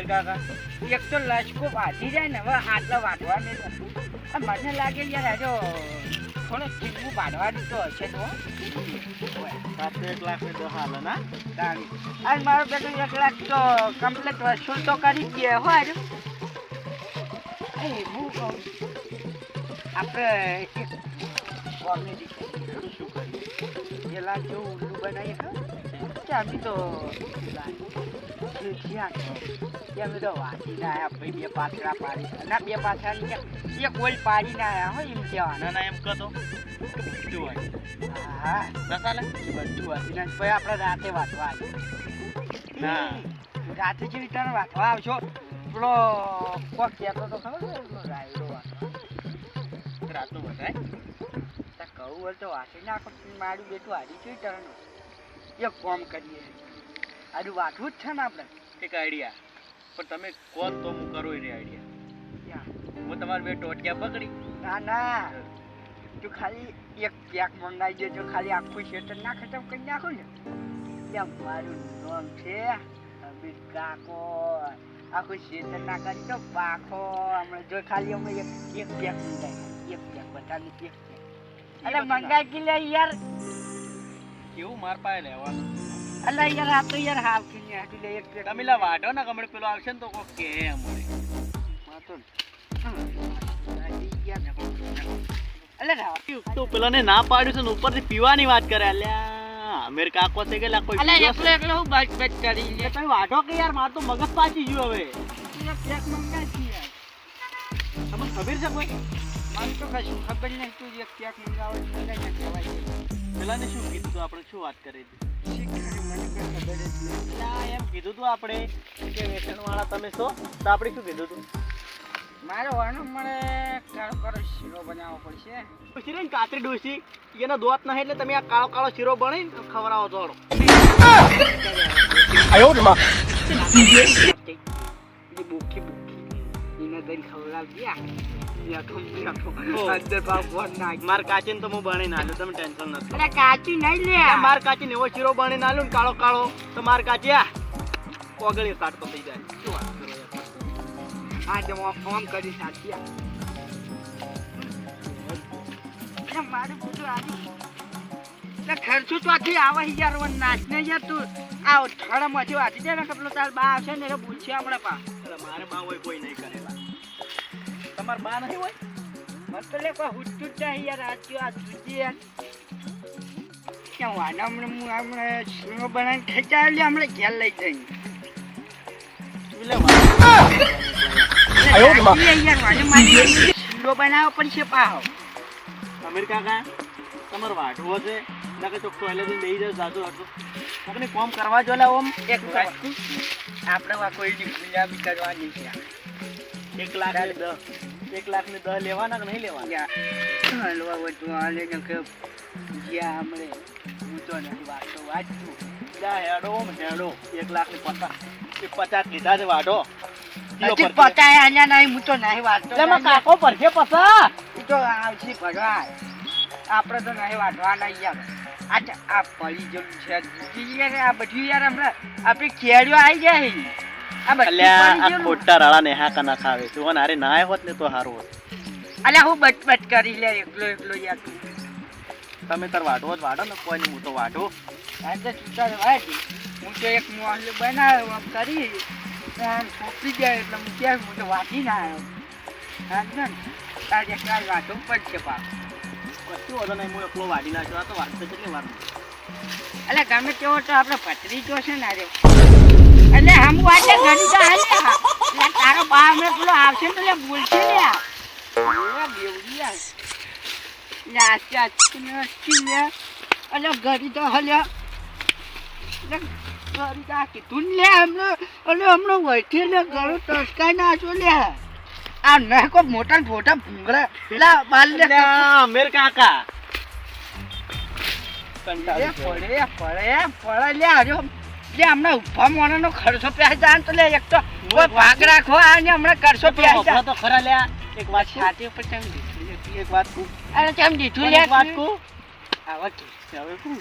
અમીર કાકા એક તો લચકો ભાજી જાય ને હવે આટલા વાંચવા નહીં મને લાગે યાર આજો થોડો ચીકવું બાંધવા દીધો હશે તો એક લાખ ને હાલ ના. અને મારો બેટો એક લાખ તો કમ્પ્લીટ વસૂલ તો કરી દે હો હારું. હું કહું આપણે શું કરીએ પેલા જેવું ઉલ્લુ બનાવીએ ખબર? કે અમે તો અમે તો વાંચીને આયા ભાઈ બે પાથરા પાડી ના બે પાછળની કોઈ પાડી ના આવ્યા હોય એમ કહેવાનું ના ના એમ કહો તો કે બધું હા ના ભાઈ આપણે રાતે વાંચવા આવીએ. ના રાતે જેવી તને વાંચવા આવશો પેલો કોક કહેતો તો ખબર રાયડો વાંચવા રાતનું બધાય કહું હોય તો વાંચી નાખો મારું બેટું હારી છે એક કોમ કરીએ. આજુ વાંચવું જ છે ને આપણે? એક આઈડિયા પણ તમે કોણ તો હું કરું એની આઈડિયા હું તમારે બે ટોટિયા પકડી. ના ના. તું ખાલી એક પેક મંગાવી દેજો ખાલી આખું શેટર ના ખતમ કરી નાખો ને. ત્યાં મારું નામ છે અમિત કાકો આખું શેતર ના કરી દો પાખો હમણાં જો ખાલી અમે એક એક પેક મંગાવી એક પેક બતાવી એક પેક અરે મંગાઈ કે લે યાર. કેવું માર પાય લેવાનું? અલા યાર આ તો યાર હાવ કે ને હાટુ લે એક પ્લેટ તમે લા વાઢો ને કમળ પેલો આવશે ને તો કોક કે અમારે માતો તો પેલાને ના પાડ્યું છે ને ઉપરથી પીવાની વાત કરે. અલ્યા અમેર કાકો છે કે લા કોઈ અલ્યા બીજો એકલો એકલો હું બચ બચ કરી લે? તમે વાઢો કે યાર માર તો મગજ પાછી ગયું હવે. પેક છે યાર. તમને ખબર છે કોઈ? મને તો કશું ખબર નહીં તું એક પ્લેટ મંગાવો મંગાઈ ના કહેવાય પેલાને શું કીધું તું આપણે શું વાત કરી હતી મને એમ કીધું તું આપણે કે વેસણ વાળા તમે છો તો આપણે શું કીધું તું મારે વાનો મળે કાળો કાળો શીરો બનાવવો પડશે પછી રે ને કાતરી ડોસી એનો દોત નહીં એટલે તમે આ કાળો કાળો શીરો બની ખવડાવો થોડો એ બુખી બુખી દઈ ખવડાવજે. માર કાચીને તો હું બની નાખ્યો તમે ટેન્શન નથી. અરે કાચી નહીં લે. આ કાચી ને એવો શીરો બની નાખ્યો ને કાળો કાળો તો માર કાચી આ ઓગળી કાઢતો થઈ જાય. શું વાત કરો યાર? હું ફોન કરી સાચી આ. અરે મારું બધું આવી ખર્ચો યાર નાચ ને યાર તું. આ થડામાંથી વાંચી દે ને તાર બા આવશે ને પૂછ્યા હમણાં પા મારે બા હોય કોઈ નહીં. તમાર બા નહીં હોય? મને તો લે કોઈ હુટતું જ નહીં યાર આજ આ સુધી યાર. ક્યાં વાના હમણાં હું હમણાં શીરો બનાવીને ખેંચાય લે હમણાં ઘેર લઈ જઈ એટલે શીરો બનાવવો પડશે પાહો. અમીર કાકા તમારો વાઢવો છે. ના કે ચોખ્ખો એટલે લઈ જાય સાચું હતું આપણે કોમ કરવા જો ઓમ એક આપણે આ કોઈની ગુલામી કરવાની છે. એક લાખ ને દસ એક લાખ ને દસ લેવાના કે નહીં લેવાના? હલવા વધુ હાલે કે જ્યાં હમણે હું તો નથી વાંચતો વાંચતું. જા હેડો હેડો. એક લાખ ને પચાસ એ પચાસ લીધા છે વાઢો. લ્યો હજી પરચે. પતાય આના નહીં હું તો નહીં વાંચતો કાકો પરખે પસા ઈ તો આવશે ભગવાન. આપણે તો નહીં વાંચવાના યાર. આ આ પડી જવું છે. આ બધું યાર હમણાં. આપણે ખેડ્યો આવી જાય. ખોટા રાળા ને હા કના ખાવે તું અરે ના હોત ને તો સારું હોત. અલ્યા હું બચ બચ કરી લે એકલો એકલો યાર. તમે તાર વાઢો જ વાઢો ને કોઈ નહીં હું તો વાઢો. હું તો એક મોહલ્લો બનાવ્યો આમ કરી. આમ સોંપી દે એટલે હું ક્યાં હું તો વાંચી ના આવ્યો. હા ને તારે કાલ વાંચવું પડશે પાછું? કશું વાંધો નહીં હું એકલો વાઢી નાખ્યો. આ તો વાંચતો કેટલી વાર? એટલે ગમે તેવો તો આપણે પથરી જો છે ને એટલે હમ વાંચે ઘડી તો એટલે તારો બા અમે પેલો આવશે ને એટલે બોલશે ને આ. લે. એટલે એટલે આ ને એટલે કોઈ મોટા મોટા ભૂંગળા. લે બાલ લે. અલ્યા, કાકા. પડે પડે પડે લે હજો લે હમણાં ઊભા મોણાનો ખર્ચો પ્યાસ જાન તો લે એક તો કોઈ ભાગ રાખો આ હમણાં ખર્ચો પ્યાસ હભળો તો ખરા લ્યા. એક વાત? છાતી ઉપર એક વાત કહું? અરે લે એક વાત કહું? આવા. હવે કહું?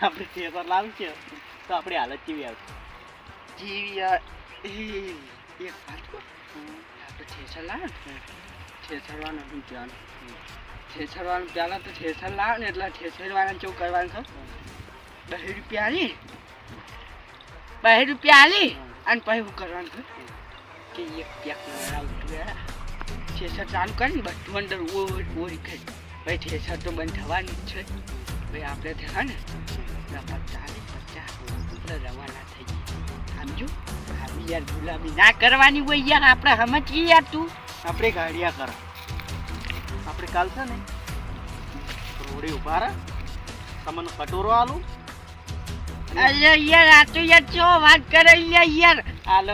આપણે થિયેટર લાવશે તો આપણી હાલત કેવી આવશે જીવ એક વાત કહું? આપણે લાવે ઠેસરવાનું, પહેલાં તો ઠેસર લાવે ને એટલે ઠેસરવાળાને શું કરવાનું છો દસ રૂપિયા આલી. દસ રૂપિયા આલી અને પછી હું કરવાનું છું કે એક પેક થેસર ઠેસર ચાલુ કરીને બધું અંદર ઓર ખાઈ ભાઈ, ઠેસર તો બંધ થવાની જ છે. ભાઈ, આપણે થયા ને ચાલીસ પચાસ રવાના થઈ ગઈ. સમજો આવી યાર ગુલાબી ના કરવાની હોય યાર, આપણે સમજીએ યાર તું. આપણે ગાડિયા કર. આપણે કાલ છે ને રોડે ઊભા રહે. તમને કટોરો આલું. અરે યાર આ તો યાર ચો વાત કરે યાર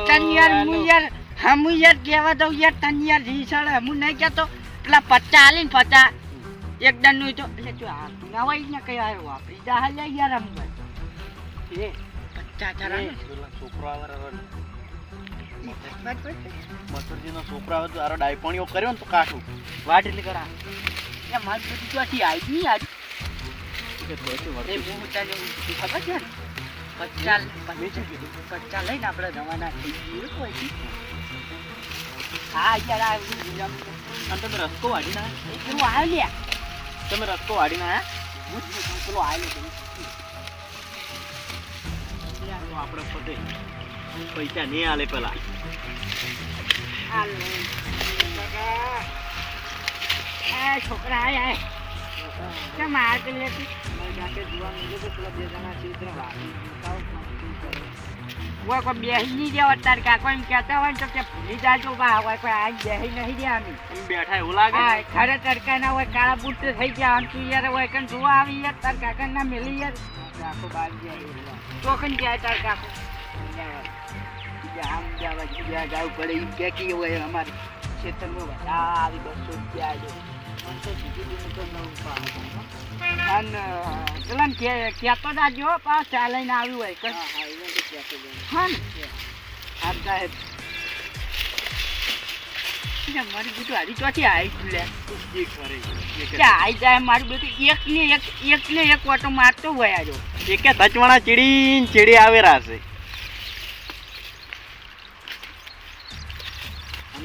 તન યાર હું યાર હમુ યાર કહેવા દઉં યાર તન યાર રીસળ હું નહીં કહેતો. પેલા પચ્ચા આલી ને પચ્ચા એક દનનું તો એટલે જો આ નવાઈ ને કઈ આવ્યો જા હાલ યાર હમ એ પચ્ચા છોકરો આવે મસુરજીનો છોકરો આવે તો ડાયપણીઓ કર્યો ને તો કાઠું વાટ એટલે કરા. એ મારી બધી ચોથી આવી નહીં આજ. એ. હું તને ખબર છે? પચ્ચા લઈને આપણે રવાના થઈ તો હા યાર આ અને તમે રસ્તો વાળી ના એ પેલું આવે લ્યા. તમે રસ્તો વાળી ના હું પેલો આપણે પતે પૈસા નહીં આલે પેલા. છોકરા આય કે તું? ઓય કોઈ બેસી નહીં દેવા તાર કાકો એમ કહેતા હોય ને તો કે ભૂલી જાજો બા હોય કોઈ આ બેસી નહીં દેવાની એમ બેઠા ના હોય કાળા બુટ થઈ ગયા આમ તું યાર હોય યાર તાર કાકા ના મેલી યાર આમ જવા પડે એમ કે કે હોય અમારે ખેતરમાં આવી બસો રૂપિયા આવ્યો બીજું બીજું તો નવું પાડે. અને પેલા ને કહેતો જાજો પાછ ચાલીને આવ્યું હોય કન હા ને? હા સાહેબ મારી બધું હારી ચોથી આવી લે? કે જાય મારું બધું? એક ને એક એક ને એક ઓટો મારતો હોય આજો. એક સચવાણા ચીડી ચીડી આવે રાશે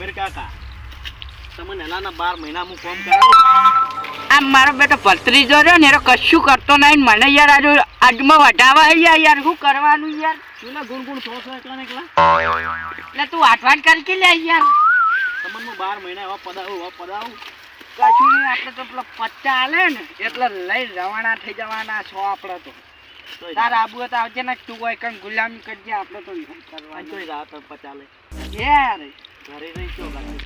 અમીર કાકા તમે નાના બાર મહિના હું કોમ કરાવું. આ મારો બેટો ભત્રીજો રહ્યો ને એનો કશું કરતો નહીં મને યાર આજુ આજમાં વઢાવા યાર યાર શું કરવાનું યાર? પેલા ગુણ ગુણ સો સો એકલા ને એકલા? એટલે તું આઠવાટ કરી કે લે યાર. તમને હું બાર મહિના એવા પદાવું એવા પદાવું કશું નહીં આપણે તો પેલા પચ્ચા હાલે ને એટલે લઈ રવાના થઈ જવાના છો આપણે તો. તાર આબુ તો આવજે ને તું હોય કંઈ ગુલામી કરજે આપણે તો રાત પચાલે. યાર. ઘરે રહી ચો ગાડી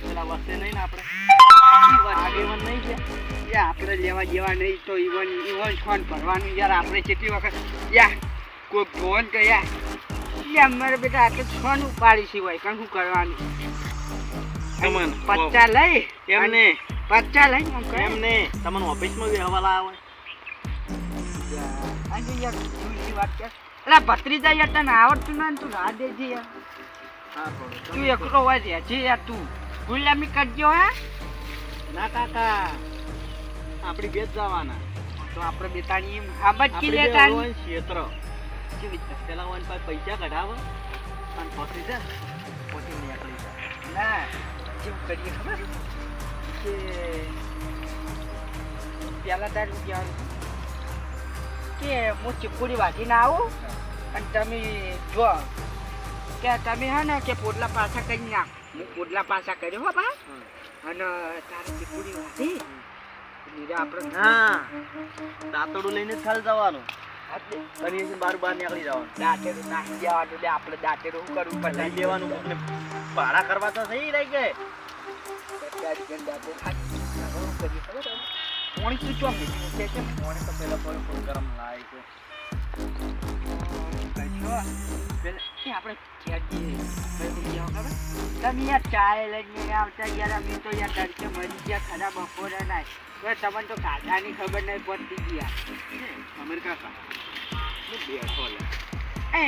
પેલા વસ્તે નહીં ને આપણે. ઈ નહીં છે યા આપણે લેવા જેવા નહીં તો ઈવન ઈવન ફોન ભરવાનું યાર. આપણે કેટલી વખત યા ફોન બેટા આ તો ફોન ઉપાડી સિવાય કાં શું કરવાનું? પચ્ચા લઈ. એમને પચ્ચા લઈ. એમને તમને ઓફિસમાં હવાલા આવે. અલા ભત્રીજા યાર તને આવડતું ના તું ના દેજે યાર. તું એકલો હોય રહેજે યાર તું. ગુલામી કરજો હે. ના કાકા. આપણી બેજ જવાના. તો આપણે બેતાની એમ હાબજ કી બે લેતા ક્ષેત્ર. પેલા વાન પાસે પૈસા કઢાવો. અને પછી છે પછી નીકળી જાય ના કેવું કરીએ ખબર? કે પેલા દારૂ કહેવાનું? કે હું ચીપુડી વાટીને આવું અને તમે જો કે તમે હે ને કે પોટલા પાછા કરી નાખ. હું પોટલા પાછા કર્યો હો બા. અને તારે ટીપુડી વાટી નીરે આપણે હા. દાંતડું લઈને થલ જવાનું. બાર બાર નીકળી જવાનું. દાંતેરું નાખી દેવાનું આપણે દાંતેડું કરવું લઈ દેવાનું કોકને. ભાડા કરવા તો થઈ રહી ગયે પોણી શું ચો મીઠું છે? છે તો પેલા ફોન ગરમ લાય છે. આપણે તમે યાર ચાય લઈને આવતા યાર અમે તો યાર તડકે મરી ગયા? ખરા બપોરે ના તમને તો કાઢાની ખબર નહીં પડતી ગયા અમીર કાકા બેઠો એ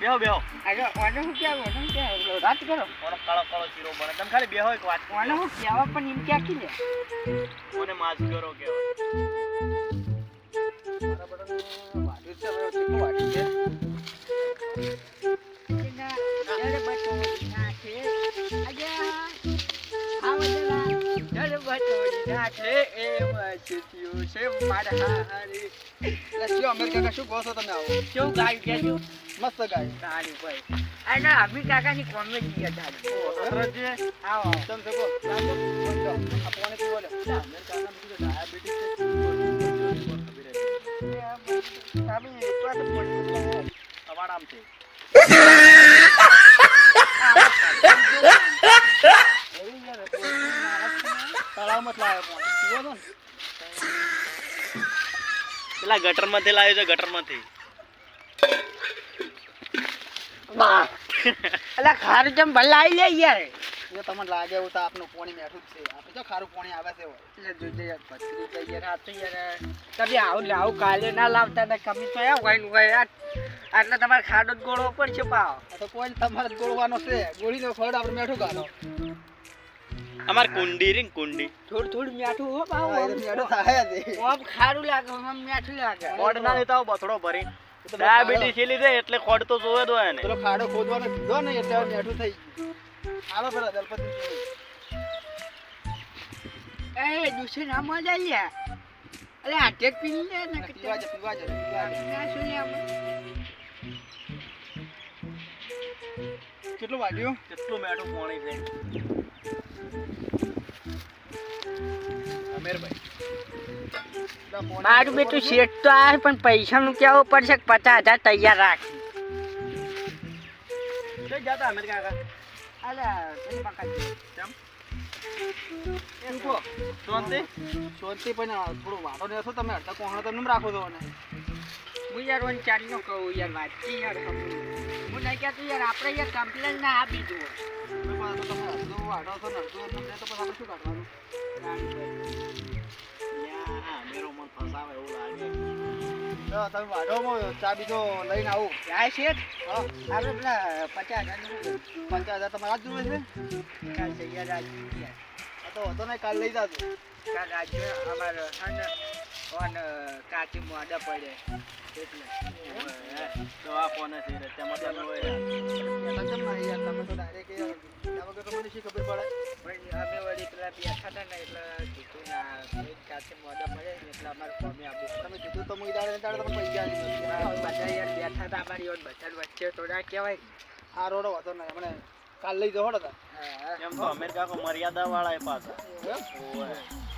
બેહો બેહો અરે ઓને હું કહેવું ઓને હું કહેવું વાત કરો ઓનો કાળો કાળો ચીરો બને તમે ખાલી બેહો એક વાત ઓને હું કહેવા પણ એમ ક્યાં કી લે મને માજ કરો કેવું મસ્ત ગાય સારી ભાઈ અને અભી કાકાની કોમેડી હતી રોજે આવો તમ સકો આ કોને બોલે ડાયાબિટીસ પેલા ગટરમાંથી લાવ્યો છે ગટરમાંથી અલા ખારું ચમ આવી જાય યાર. જો તમને લાગે એવું તો આપનું પાણી મેઠું જ છે. આપણે જો ખારું પાણી આવે છે એટલે જોઈ યાર પછી તો યાર આ તો યાર તમે આવું લાવું કાલે ના લાવતા ને કમી તો આ હોય ને હોય આટલે તમારે ખાડો જ ગોળવો પડશે પાવ. તો કોઈ તમારે જ ગોળવાનો છે. ગોળીનો ખડ આપણે મેઠું ગાલો અમાર કુંડી રીંગ કુંડી. થોડું થોડું મીઠું હો પાવ મીઠું. થાય છે એ. ઓમ ખારું લાગે ઓમ મીઠું લાગે. ખોડ ના લેતા બથડો ભરી. એ તો ડાયાબિટીસ છે લીધે એટલે ખોડ તો જોવે દો હોય ને. પેલો ખાડો ખોદવાનો કીધો ને એટલે મીઠું મેઠું થઈ ગયું. હાલો પેલા દલપતિ એ દુસરે ના મજા લ્યા અલે આટેક પી લે ને કે પીવા છે પીવા છે પીવા છે. ના શું લે આમાં. કેટલું વાગ્યું? કેટલું મેઠું પાણી છે? અમીરભાઈ. પેલા પાણી મારું બેટું શેઠ તો આ પણ પૈસાનું કેવું પડશે કે પચાસ હજાર તૈયાર રાખ. કઈ જતા અમીર કાકા અલ્યા પેલી મકાન કેમ શાંતિ શાંતિ પણ થોડું વાટો ને છો તમે અડધા કોહણા તમને રાખો છો ને હું યાર વન ચાર નો કહું યાર વાંચી યાર હું નહીં કહેતો યાર આપણે યાર કમ્પ્લેન ના આપી દો તમે અડધું વાટો છો ને અડધું તમને તો પછી આપણે શું કાઢવાનું મેરો મન ફસાવે એવું લાગે. તો તમે વાટોમાં ચા બીજો લઈને આવું. આ છે આપણે પેલા પચાસ હજાર પચાસ હજાર તમારે આજ જોઈએ છે? કાલ તૈયાર રાજ તો હતો ને કાલ લઈ જાજો. કાલ રાજ્ય અમારે ઓન કાચી મોડા પડે. એટલે દવા ફોન છે રે તેમાં તો ડાયરેક્ટ યાર આ વગર તો મને શી ખબર પડે? પણ અમે વળી પેલા બેઠા હતા ને એટલે કીધું ના એક કાચી મોડા એટલે અમારે કોમે આવું તમે કીધું તો હું દાડે દાડે તમે પૈસા હા, આપી બધા યાર બેઠા હતા અમારી ઓર બધા વચ્ચે થોડા કહેવાય. આ રોડો હતો ને મને કાલ લઈ જાઓ હડો એમ તો અમીર કાકો મર્યાદા વાળા એ પાછા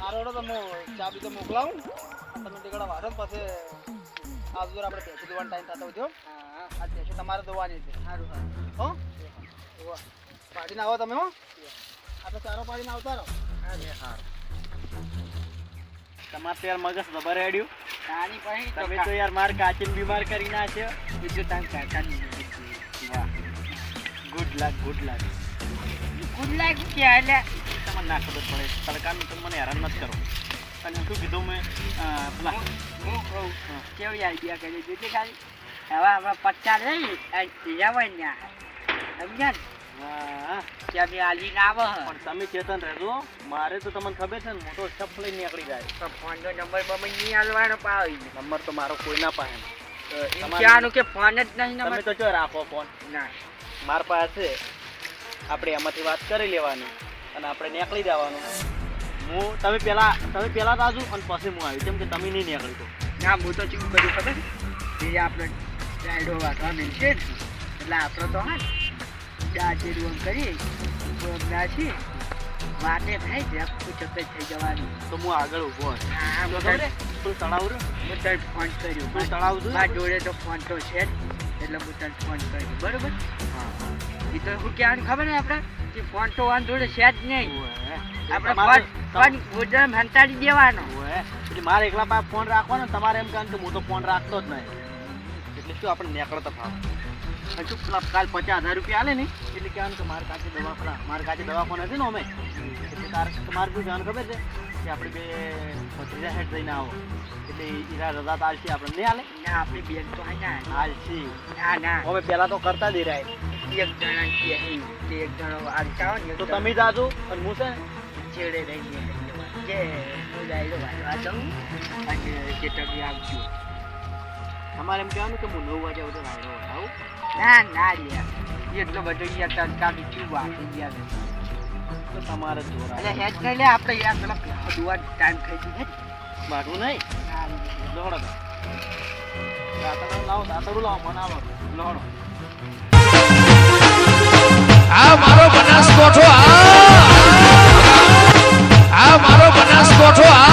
આ રોડો તો હું ચા બીજો મોકલાવું તમે ટીકડા વાળો ને પછી આ આપણે ભેંસી દોવાનો ટાઈમ થતો હતો હા. આ ભેંસી તમારે દોવાની છે. સારું સારું. હો? પાડીને આવો તમે હો. આપણે ચારો પાડીને આવતા રહો. તમારે તો યાર મગજ ખબર હેડ્યું. તારી પછી તમે તો યાર માર કાચીને બીમાર કરી નાખ્યો. બીજું તાર કાકાની વાહ. Good luck good luck good luck કે એટલે? તમને ના ખબર પડે. સરકારનું તમે મને હેરાન નથી કરો. અને શું કીધું મેં? પેલા હું કહું કેવી આઈડિયા કરી? દીધી ખાલી હવે આપણે પચાસ લઈ જવાય ને સમજ્યા ને? વાહ. ત્યાં બી આલી ના આવે. પણ તમે ચેતન રહેજો મારે તો તમને ખબર છે ને મોટો સ્ટફ લઈને નીકળી જાય. ફોનનો નંબર બમ્બર નહીં આલવાનો પાવી નંબર તો મારો કોઈ ના પાસે એમ કે ફોન જ નહીં તમે તો જો રાખો ફોન ના. માર પાસે આપણે એમાંથી વાત કરી લેવાની અને આપણે નીકળી જવાનું. હું તમે પેલા તમે પેલા આજુ અને પછી હું આવી કેમ કે તમે નહીં નીકળી તો ના હું તો શું કર્યું ખબર એ આપણે ડાયડો વાગવા મળશે એટલે આપણો તો હા. દાજેરું આમ કરી નાખીએ વાતે થાય છે આખું ચક્કર થઈ જવાનું. તો હું આગળ ઊભો તું હા તો હું છે? તળાવ રહ્યું? હું તને ફોન કર્યો. પેલું તળાવ જોયું? મારા જોડે તો ફોન તો છે જ એટલે હું તને ફોન કર્યો. બરોબર? હા, હા. એ તો શું કહેવાનું ખબર ને આપણે કે ફોન તો વાન જોડે છે જ નહીં. આપણે ફોન ફોન ગુજરાત હંતાડી દેવાનો. એટલે મારે એકલા પાસે ફોન રાખવાનો તમારે એમ કહેવાનું કે હું તો ફોન રાખતો જ નહીં. એટલે શું આપણે નીકળો તો હજુ પેલા કાલ પચાસ હજાર રૂપિયા આલે ને એટલે કહેવાનું કે મારે કાચી દવા પેલા મારે કાચી પણ હતી ને અમે એટલે તારે તમારે શું કહેવાનું ખબર છે? કે આપણે બે ભત્રીજા હેઠ જઈને આવો. એટલે ઈરા રજા તો આલશે આપણે નહીં આલે? ના આપણી બેન તો હા ના ના. અમે પહેલા તો કરતા જ રહ્યા એક જણા કે એક જણો આલતા હોય ને તો તમે જાજો અને હું છે? છેડે રહીને કે હું જાય જાઉં. અને તમે આવજો તમારે એમ કહેવાનું કે હું નવ વાગે આવું તો નાયરો ના ના યાર એટલો બધો યાર તડકા બીજું વાગી ગયા તો તમારે જોર એટલે હેજ કરી લે આપણે યાર પેલા દુવા ટાઈમ ખાઈ ગયું હેજ મારું નહીં? દોડો દાતરું લાવો દાતરું લાવો બનાવો. દોડો આ મારો બનાસકોઠો આ. આ મારો બનાસકોઠો આ.